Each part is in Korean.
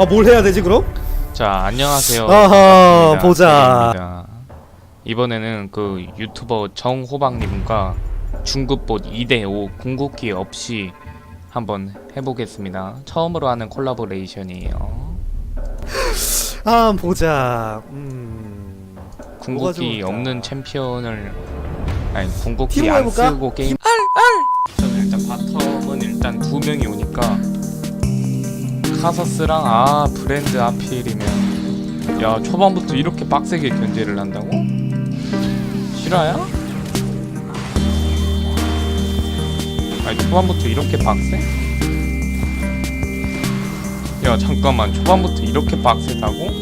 아 뭘 해야 되지 그럼? 자 안녕하세요. 아하, 반갑습니다. 보자. 이번에는 그 유튜버 정호박님과 중급봇 2대5 궁극기 없이 한번 해보겠습니다. 처음으로 하는 콜라보레이션이에요. 아 보자. 음. 뭐가 궁극기 좋을까? 없는 챔피언을 아니 궁극기 안 해볼까? 쓰고 게임 일단 바텀은 일단 두 명이 오니까 카서스랑 아 브랜드 아필이면 야 초반부터 이렇게 빡세게 견제를 한다고? 실화야? 아니 초반부터 이렇게 빡세? 야 잠깐만 초반부터 이렇게 빡세다고?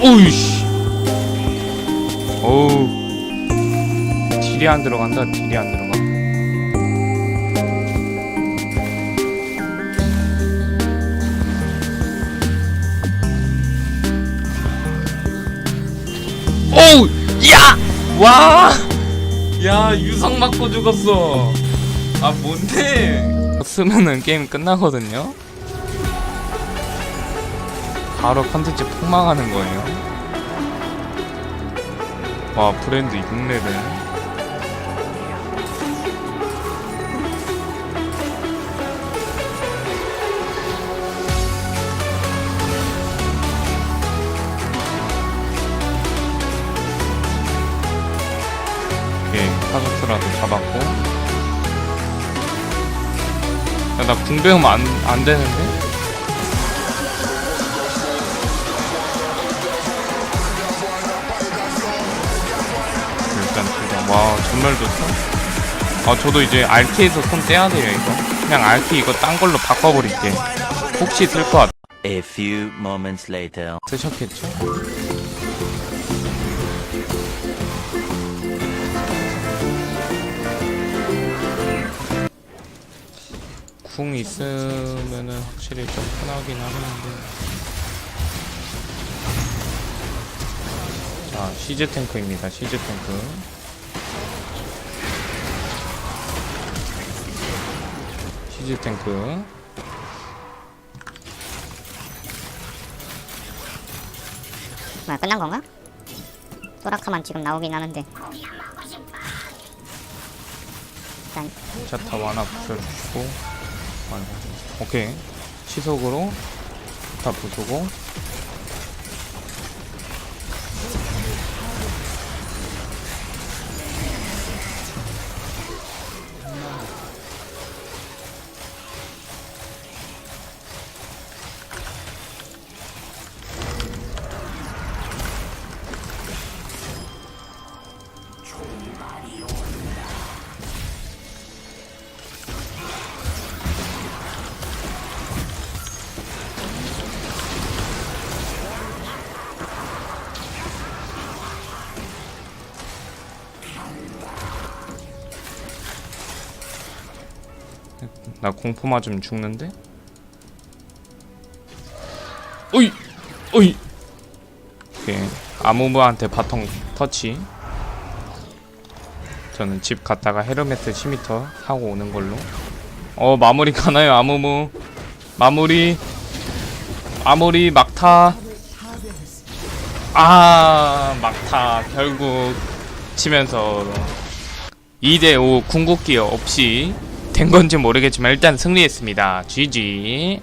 오이씨 딜이 안 들어간다 딜이 안 들어가 오우 야! 와! 야 유성 맞고 죽었어 아 뭔데 쓰면은 게임 끝나거든요 바로 컨텐츠 폭망하는 거예요. 와 브랜드 6레벨. 카소스라도 잡았고. 야나 궁배우면 안, 안 되는데? 일단 지금 와 정말 좋다. 아 저도 이제 RT에서 손 떼야 돼요 이거. 그냥 RT 이거 딴 걸로 바꿔버릴게. 혹시 쓸것 같. A few moments later. 쓰셨겠죠? 궁 있으면은 확실히 좀 편하긴 하는데. 자, 시즈 탱크입니다. 시즈 탱크. 시즈 탱크. 뭐야 끝난 건가? 소라카만 지금 나오긴 하는데 일단 자타 완화 부숴주고 완화. 오케이. 시속으로 다 부수고 나 공포 맞으면 죽는데? 어이! 어이! 오케이. 아무무한테 바통 터치. 저는 집 갔다가 헤르메스 10m 하고 오는 걸로. 어 마무리 가나요 아무무? 마무리. 마무리 막타. 아 막타. 결국 치면서 2대5 궁극기 없이 된 건지 모르겠지만 일단 승리했습니다. GG.